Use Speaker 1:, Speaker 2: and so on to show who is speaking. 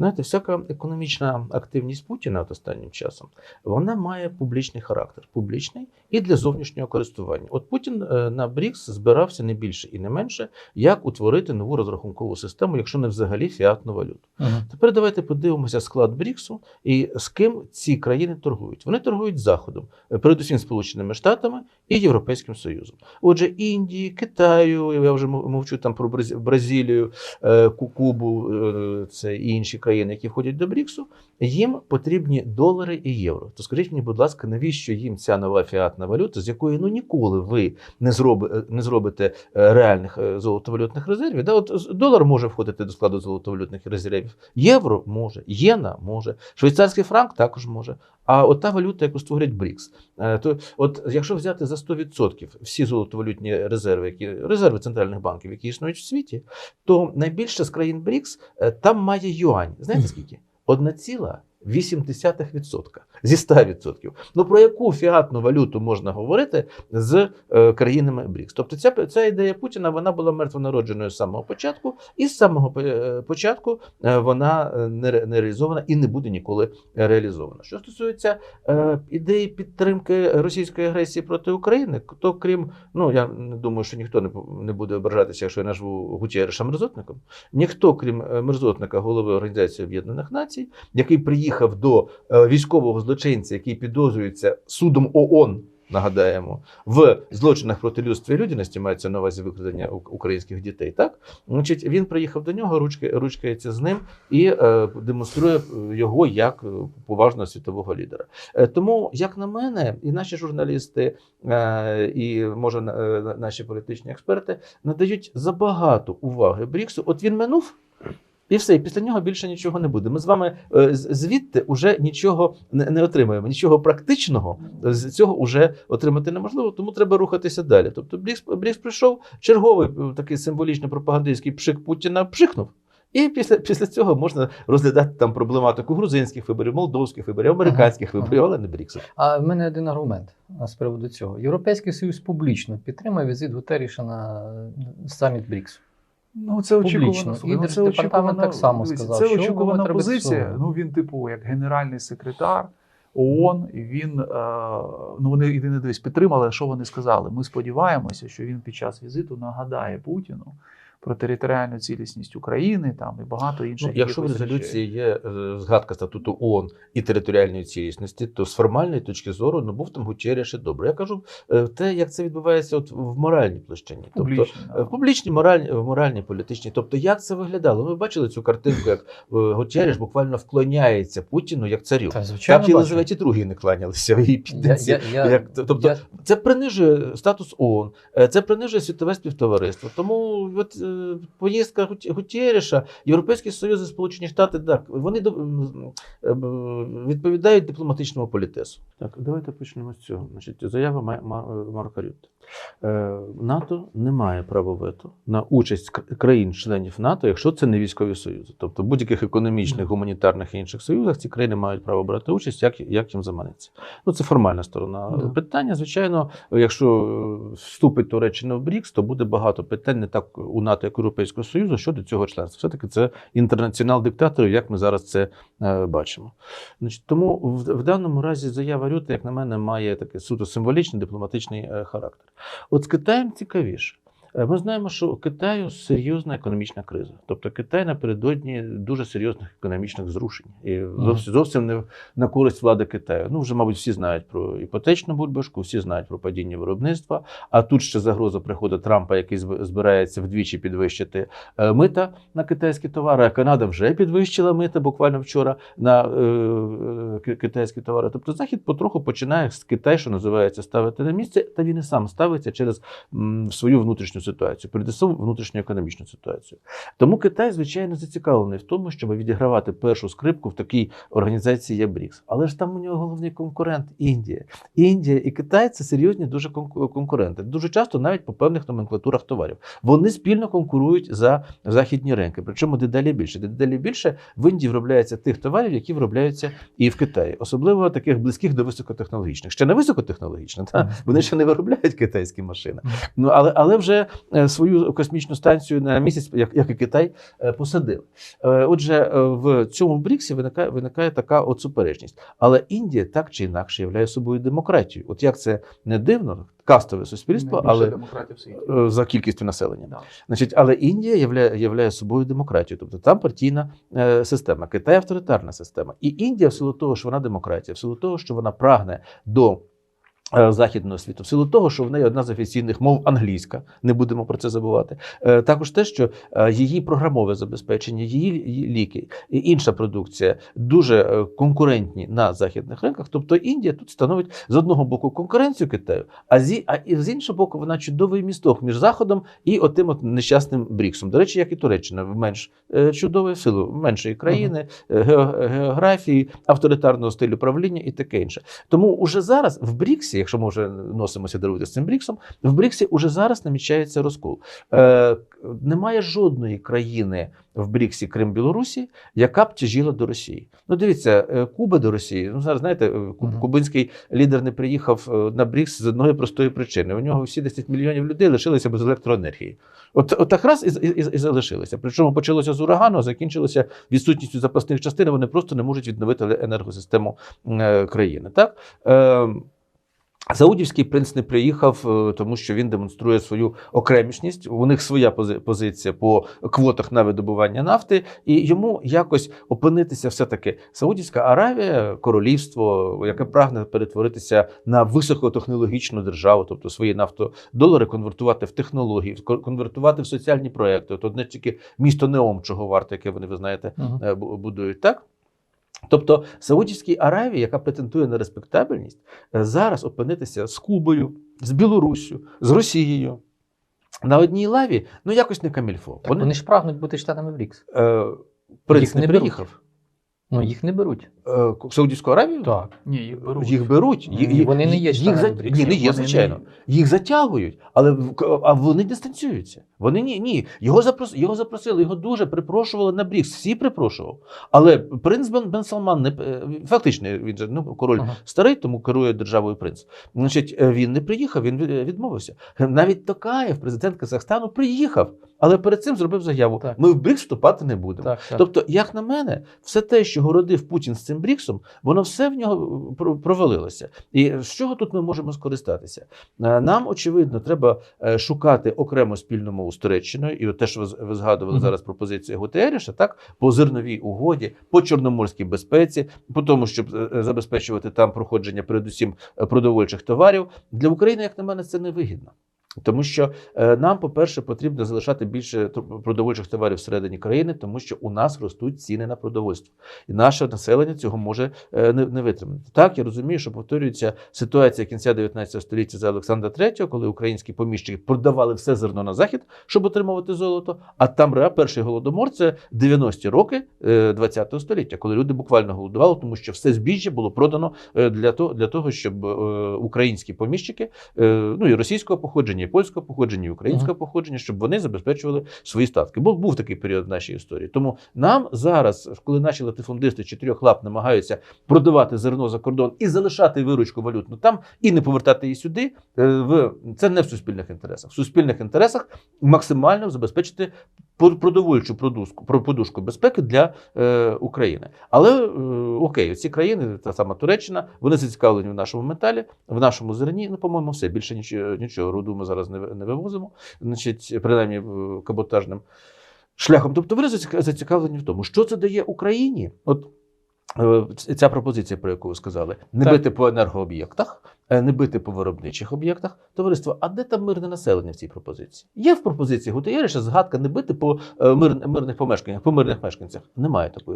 Speaker 1: Знаєте, всяка економічна активність Путіна от останнім часом вона має публічний характер, публічний і для зовнішнього користування. От Путін е, на БРІКС збирався не більше і не менше, як утворити нову розрахункову систему, якщо не взагалі фіатну валюту. Тепер давайте подивимося склад БРІКСу і з ким ці країни торгують. Вони торгують Заходом, е, передусім Сполученими Штатами і Європейським Союзом. Отже, Індії, Китаю, я вже мовчу там про Бразилію, е, Кубу, це і інші країни, які входять до БРІКСу. Їм потрібні долари і євро. То скажіть мені, будь ласка, навіщо їм ця нова фіатна валюта, з якої ну ніколи ви не зроби, не зробите е, реальних е, золотовалютних резервів? Да, от долар може входити до складу золотовалютних резервів. Євро може, єна може, швейцарський франк також може. А от та валюта, яку створять БРІКС, е, то от якщо взяти за 100% всі золотовалютні резерви, які резерви центральних банків, які існують в світі, то найбільше з країн БРІКС е, там має юань. Знаєте скільки? 1,8% зі 100%. Ну про яку фіатну валюту можна говорити з е, країнами БРІКС? Тобто ця, ця ідея Путіна вона була мертвонародженою з самого початку, і з самого е, початку е, вона не, не реалізована і не буде ніколи реалізована. Що стосується ідеї підтримки російської агресії проти України, то крім ну я не думаю, що ніхто не, не буде ображатися, якщо я назву Гутєреша мерзотником. Ніхто, крім мерзотника, голови Організації Об'єднаних Націй, який приїхав до е, військового злочинця, який підозрюється судом ООН. Нагадаємо, в злочинах проти людства і людяності мається на увазі викрадення українських дітей. Так, значить, він приїхав до нього, ручки, ручкається з ним і е, демонструє е, його як е, поважного світового лідера. Е, тому, як на мене, і наші журналісти, е, і може е, наші політичні експерти надають забагато уваги Бріксу. От він минув. І все, і після нього більше нічого не буде. Ми з вами е, звідти вже нічого не, отримаємо. Нічого практичного з цього вже отримати неможливо, тому треба рухатися далі. Тобто Брікс, Брікс прийшов, черговий е, такий символічно пропагандистський пшик Путіна пшикнув. І після, після цього можна розглядати там проблематику грузинських виборів, молдовських виборів, американських
Speaker 2: Ага.
Speaker 1: виборів, але не Бріксу.
Speaker 2: А в мене один аргумент з приводу цього. Європейський Союз публічно підтримує візит Гутеріша на саміт БРІКСу.
Speaker 3: Ну, це очікувано. І ну, це
Speaker 2: Держдепартамент так само
Speaker 3: дивіться,
Speaker 2: сказав,
Speaker 3: Це
Speaker 2: що
Speaker 3: очікувана позиція. Ну він, типу, як генеральний секретар ООН, і він е, ну вони єдине десь підтримали. Що вони сказали? Ми сподіваємося, що він під час візиту нагадає Путіну про територіальну цілісність України там і багато інших.
Speaker 1: Ну, якщо в резолюції є е, згадка статуту ООН і територіальної цілісності, то з формальної точки зору ну був там Гутєрєш і добре. Я кажу е, те, як це відбувається от в моральній площині. Тобто. Е, В публічній, моральній, в моральній, політичній. Тобто, як це виглядало? Ми бачили цю картинку, як е, буквально вклоняється Путіну як царю.
Speaker 2: Та, звичайно,
Speaker 1: Так і. Єлизаветі II не кланялися в її
Speaker 2: Я,
Speaker 1: підданці.
Speaker 2: я, я,
Speaker 1: Як, тобто,
Speaker 2: я,
Speaker 1: це принижує статус ООН, це принижує світове співтовариство. Тому от, поїздка Гут- Гутєрєша, Європейський Союз і Сполучені Штати, так, вони е, відповідають дипломатичному політесу. Так, давайте почнемо з цього. Значить, заява Ма- Ма- Марка Рютте. Е, НАТО не має права вето на участь країн-членів НАТО, якщо це не військові союзи. Тобто в будь-яких економічних, гуманітарних і інших союзах ці країни мають право брати участь, як, як їм заманеться. Ну, це формальна сторона
Speaker 2: Да.
Speaker 1: питання. Звичайно, якщо е, вступить Туреччина в БРІКС, то буде багато питань не так у НАТО, як Європейського Союзу щодо цього членства. Все-таки це інтернаціонал диктаторів, як ми зараз це е, бачимо. Значить, тому в, в даному разі заява Рюти, як на мене, має такий суто символічний дипломатичний е, характер. От з Китаєм цікавіше. Е, Ми знаємо, що у Китаю серйозна економічна криза. Тобто Китай напередодні дуже серйозних економічних зрушень. І зовсім, зовсім не на користь влади Китаю. Ну, вже, мабуть, всі знають про іпотечну бульбашку, всі знають про падіння виробництва. А тут ще загроза приходу Трампа, який збирається вдвічі підвищити е, мита на китайські товари. А Канада вже підвищила мита буквально вчора на е, китайські товари. Тобто Захід потроху починає з Китай, що називається, ставити на місце, та він і сам ставиться через свою внутрішню ситуацію, передусім внутрішню економічну ситуацію. Тому Китай, звичайно, зацікавлений в тому, щоб відігравати першу скрипку в такій організації як БРІКС. Але ж там у нього головний конкурент Індія. Індія і Китай це серйозні дуже конкуренти. Дуже часто навіть по певних номенклатурах товарів. Вони спільно конкурують за західні ринки. Причому дедалі більше. Дедалі більше в Індії виробляється тих товарів, які виробляються і в Китаї, особливо таких близьких до високотехнологічних. Ще не високотехнологічних, та вони ще не виробляють китайські машини. Ну але, але вже свою космічну станцію на місяць, як, як і Китай, е, посадили. Е, Отже, е, в цьому БРІКСі виникає, виникає така от суперечність. Але Індія так чи інакше являє собою демократію. От як це не дивно, кастове суспільство, але е, за кількістю населення.
Speaker 3: Да.
Speaker 1: Значить, але Індія являє, являє собою демократію, тобто там партійна е, система, Китай авторитарна система. І Індія, в силу того, що вона демократія, в силу того, що вона прагне до. Е, Західного світу, в силу того, що в неї одна з офіційних мов англійська, не будемо про це забувати. Е, Також те, що е, її програмове забезпечення, її ліки і інша продукція дуже конкурентні на західних ринках. Тобто Індія тут становить з одного боку конкуренцію Китаю, а зі а з іншого боку, вона чудовий місток між Заходом і отим от нещасним Бріксом. До речі, як і Туреччина, менш чудовою силу меншої країни, географії, авторитарного стилю правління і таке інше. Тому уже зараз в Бріксі, якщо ми вже носимося даруйте з цим Бріксом, в Бріксі уже зараз намічається розкол. Е, немає жодної країни в Бріксі, крім Білорусі, яка б тяжіла до Росії. Ну, дивіться, е, Куба до Росії. Ну зараз знаєте, е, кубинський лідер не приїхав е, на Брікс з одної простої причини. У нього всі 10 мільйонів людей лишилися без електроенергії. От, от так раз і, і, і залишилися. Причому почалося з урагану, а закінчилося відсутністю запасних частин. Вони просто не можуть відновити енергосистему країни. Так. Е, Саудівський принц не приїхав, е, тому що він демонструє свою окремішність. У них своя пози- позиція по квотах на видобування нафти, і йому якось опинитися все-таки Саудівська Аравія, королівство, яке прагне перетворитися на високотехнологічну державу, тобто свої нафтодолари конвертувати в технології, конвертувати в соціальні проекти. От одне тільки місто Неом, чого варте, яке вони ви знаєте, бу- будують так. Тобто Саудівській Аравії, яка претендує на респектабельність, е, зараз опинитися з Кубою, з Білоруссю, з Росією на одній лаві, ну якось не камільфо.
Speaker 2: Так, вони ж прагнуть бути штатами в Рікс.
Speaker 1: е, принц не приїхав.
Speaker 2: Ну їх не беруть.
Speaker 1: Е, Саудівську Аравію?
Speaker 2: Так.
Speaker 3: Ні, їх беруть.
Speaker 1: Їх беруть.
Speaker 2: Ні,
Speaker 1: Їх-
Speaker 2: вони не є
Speaker 1: їх
Speaker 2: членами
Speaker 1: за- Ні, не є, звичайно.
Speaker 3: не-
Speaker 1: Їх затягують, але в- а вони дистанціюються. Вони ні, ні. Його запрос, його запросили, його дуже припрошували на Брікс. Всі припрошував. Але принц Бен, Бен Салман не е, фактично він же ну король
Speaker 2: Ага.
Speaker 1: старий, тому керує державою принц. Значить, е, він не приїхав, він відмовився. Навіть Токаєв, президент Казахстану, приїхав, але перед цим зробив заяву:
Speaker 2: Так.
Speaker 1: ми в Брікс вступати не будемо.
Speaker 2: Так, так.
Speaker 1: Тобто, як на мене, все те, що городив Путін з цим Бріксом, воно все в нього е, провалилося. І з чого тут ми можемо скористатися? Е, Нам, очевидно, треба е, шукати окремо спільну мову з Туреччиною, і от те, що ви з- ви згадували зараз пропозицію Гутеріша, так по зерновій угоді, по чорноморській безпеці, по тому, щоб забезпечувати там проходження, передусім продовольчих товарів для України, як на мене, це невигідно. Тому що е, нам, по-перше, потрібно залишати більше продовольчих товарів всередині країни, тому що у нас ростуть ціни на продовольство, і наше населення цього може е, не, витримати. Так, я розумію, що повторюється ситуація кінця 19 століття за Олександра III, коли українські поміщики продавали все зерно на захід, щоб отримувати золото. А там перший голодомор це 90-ті роки е, 20 століття, коли люди буквально голодували, тому що все збіжжя було продано е, для того, для того щоб е, українські поміщики, е, ну і російського походження, і польського походження, і українського походження, щоб вони забезпечували свої статки. Бо був такий період в нашій історії. Тому нам зараз, коли наші латифундисти чотирьох лап намагаються продавати зерно за кордон і залишати виручку валютну там і не повертати її сюди, е, в це не в суспільних інтересах. В суспільних інтересах максимально забезпечити продовольчу подушку, про- подушку безпеки для е, України. Але е, окей, ці країни, та сама Туреччина, вони зацікавлені в нашому металі, в нашому зерні. Ну, по-моєму, все більше нічого, нічого руду ми зараз не, не вивозимо, значить, принаймні каботажним шляхом. Тобто вони заціка- зацікавлені в тому, що це дає Україні. От ця пропозиція, про яку ви сказали, не
Speaker 2: Так.
Speaker 1: бити по енергооб'єктах, е, не бити по виробничих об'єктах. Товариство, а де там мирне населення в цій пропозиції? Є в пропозиції Гутєріша згадка не бити по е, мир, мирних помешканнях, по мирних мешканцях. Немає такої